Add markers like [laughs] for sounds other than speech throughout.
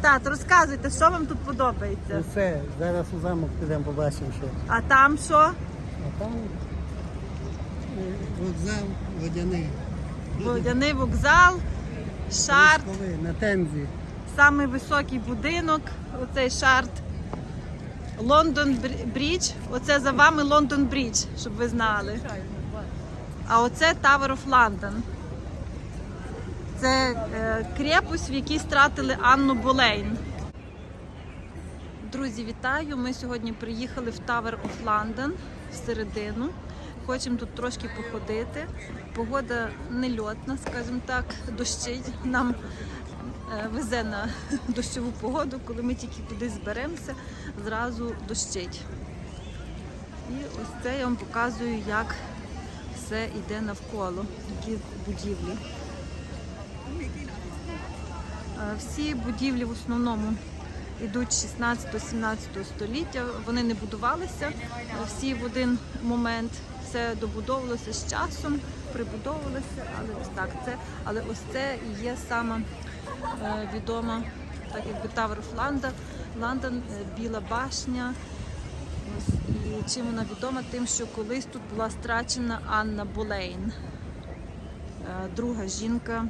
Тат, розказуйте, що вам тут подобається. Все, зараз у замок підемо побачимо ще. А там що? А там е, вокзал водяний. Водяний вокзал, шарт, Коли на тензі. самий високий будинок, оцей шарт. Лондон Брідж. Оце за вами Лондон Брідж, щоб ви знали. А оце Tower of London. Це е, крепость, в якій стратили Анну Болейн. Друзі, вітаю! Ми сьогодні приїхали в Tower of London всередину. Хочемо тут трошки походити. Погода нельотна, скажімо так, дощить. Нам е, везе на дощову погоду, коли ми тільки кудись зберемося, зразу дощить. І ось це я вам показую, як все йде навколо, які будівлі. Е, Всі будівлі в основному йдуть 16-17 століття. Вони не будувалися е, всі в один момент. Все добудовувалося з часом, прибудовувалося, але ось так це. Але ось це є сама е, відома, так якби London, London, е, Біла башня. І чим вона відома? Тим, що колись тут була страчена Анна Болейн, друга жінка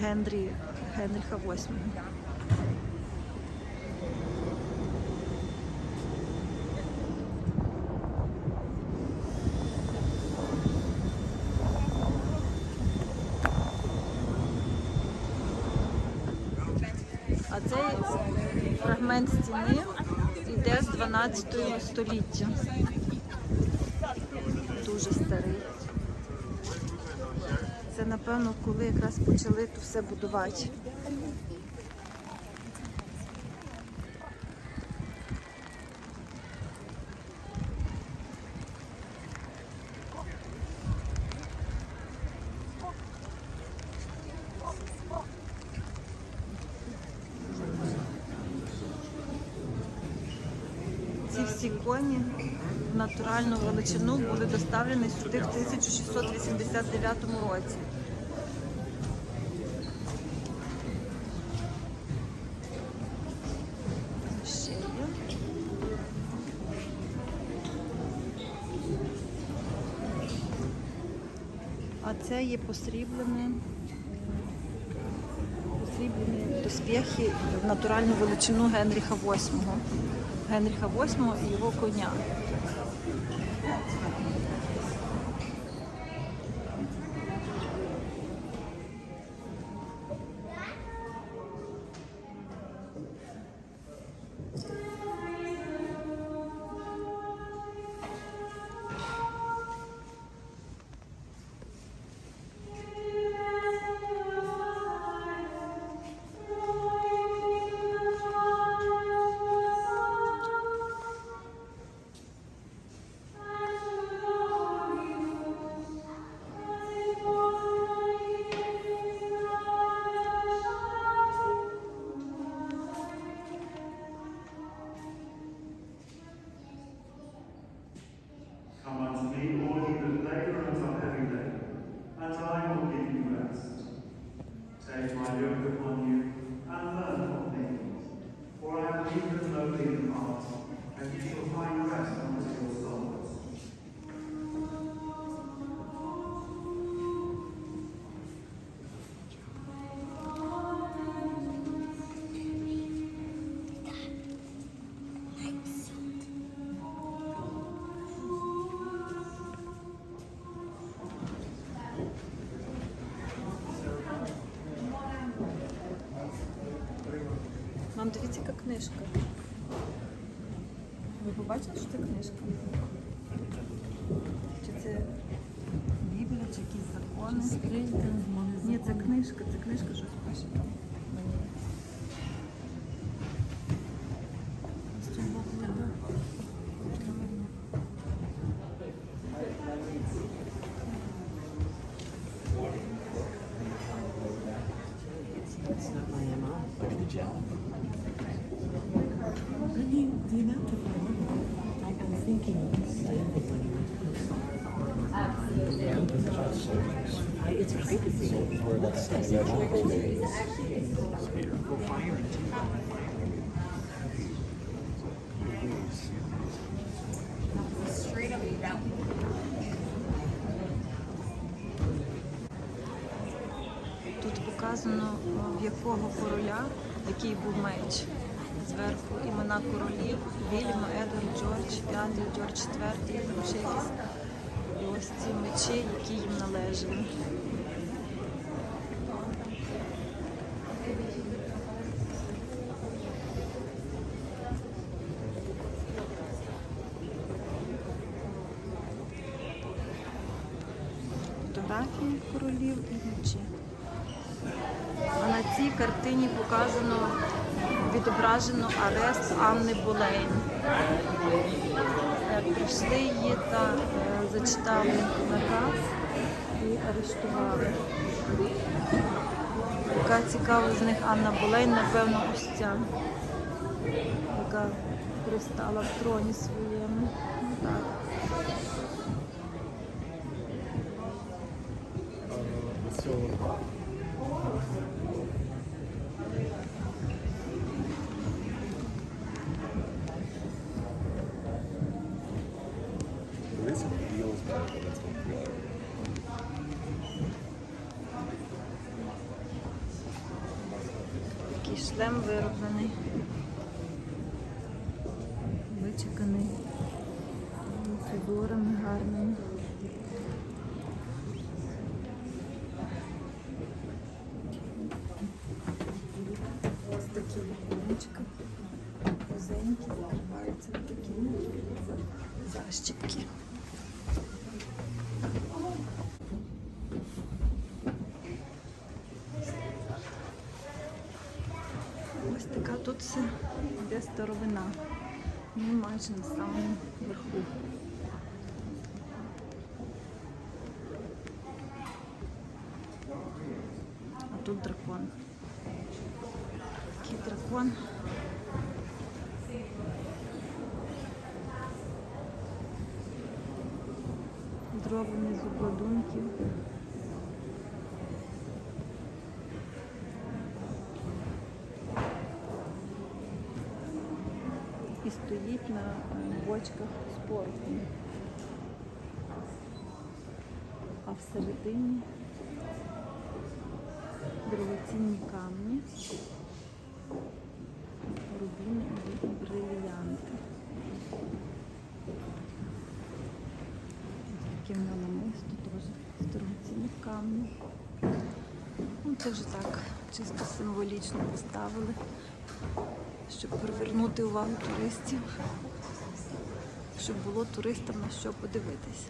Генрі, Генріха VIII. А цей фрагмент стіни йде з 12 століття. Дуже старий. Напевно, коли якраз почали тут все будувати. Ці всі коні в натуральну величину були доставлені сюди в 1689 році. Ще є. А є посріблені, посріблені доспіхи в натуральну величину Генріха VIII. Генріха VIII і його коня. Книжка. Ви побачили, що це книжка? Чи це Біблія, чи якісь закони? Ні, це книжка, це книжка, щось пише там. З цього боку видно. It's crazy. Straight up. Тут показано в якого короля який був меч. Зверху імена королів, Вільям, Едвард, Джордж, п'ятий, Джордж IV, там ще якісь. І ось ці мечі, які їм належали. Фотографії королів і мечі. А на цій картині показано, відображено арест Анни Болейн. Прийшли її та е, зачитали наказ і арештували. Яка цікава з них Анна Болейн, напевно, ось ця, яка пристала в троні своєму. Такий вироблений. Вичеканий фігурами гарними. Ось такі віконечка. Вузенькі, закриваються такі защіпки. Йде старовина. Ну, майже на самому верху. А тут дракон. Такий дракон. Зроблений з обладунків. І стоїть на е, бочках з порохом. А всередині дорогоцінні камні, рубіни і брилянти. Таке намисто теж з дорогоцінних камнів. Ну, це вже так, чисто символічно поставили щоб привернути увагу туристів, щоб було туристам на що подивитись.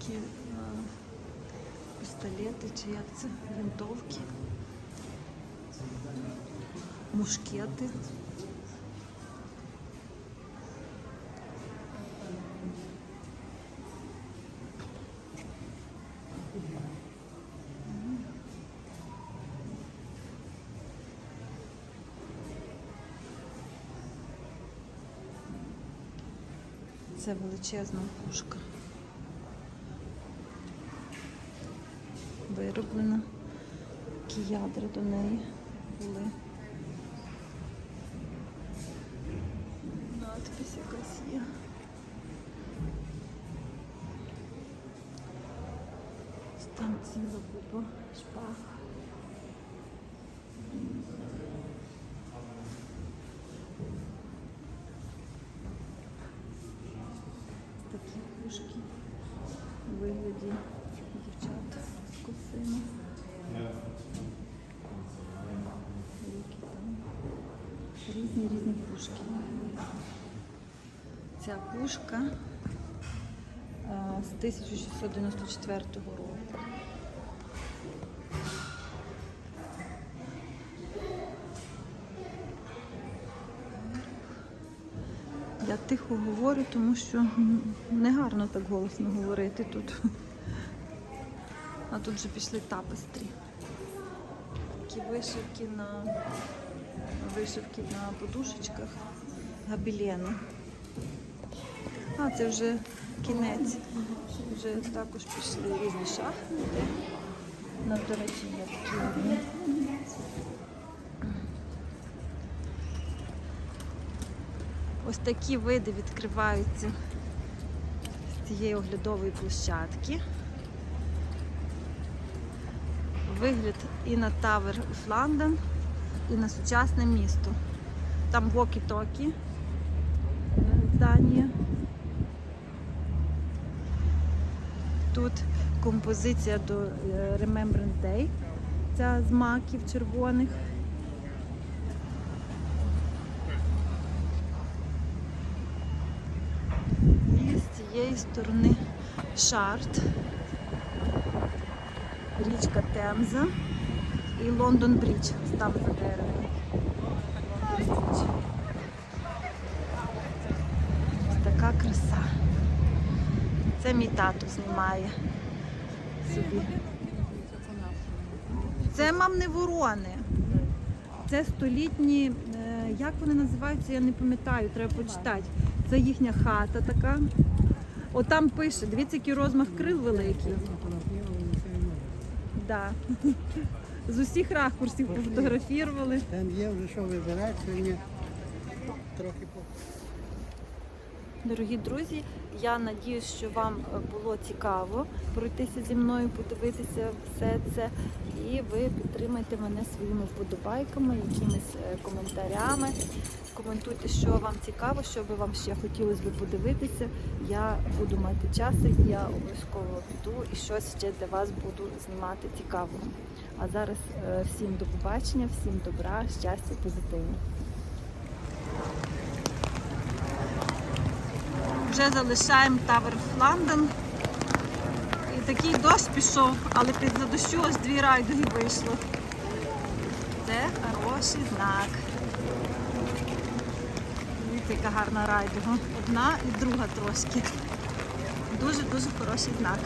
Такі а, пістолети чи як це? Винтовки. Мушкети. Це величезна пушка. Вироблена. Такі ядра до неї були. Надпись якась є. Там ціла купа шпаг. Такі у вигляді дівчат косими. Які там різні різні пушки. Ця пушка а, з 1694 року. Я тихо говорю, тому що негарно так голосно говорити тут. А тут вже пішли тапестрі. Такі вишивки на вишивки на подушечках, габілєни. А це вже кінець. Вже також пішли різні шахти. Нам, до речі, є такі. Ось такі види відкриваються з цієї оглядової площадки. Вигляд і на Тавер в Лондон, і на сучасне місто. Там Вокі-Токі, здання. Тут композиція до е, Remembrance Day. Ця з маків червоних. І з цієї сторони шарт, річка Темза і Лондон Брідж там за деревом. Ось така краса. Це мій тато знімає собі. Це мам не ворони. Це столітні, е, як вони називаються, я не пам'ятаю, треба почитати. Це їхня хата така. Отам пише, дивіться, який розмах крил великий. Да. [laughs] З усіх ракурсів пофотографірували. Там є вже що вибирати, сьогодні трохи по. Дорогі друзі, я надіюсь, що вам е, було цікаво пройтися зі мною, подивитися все це. І ви підтримайте мене своїми вподобайками, якимись е, коментарями. Коментуйте, що вам цікаво, що би вам ще хотілося б подивитися. Я буду мати час, і я обов'язково піду і щось ще для вас буду знімати цікавого. А зараз е, всім до побачення, всім добра, щастя, позитиву. Вже залишаємо Тавер Лондон. І такий дощ пішов, але під дощу ось дві райдуги вийшло. Це хороший знак. Дивіться, яка гарна райдуга. Одна і друга трошки. Дуже-дуже хороший знак.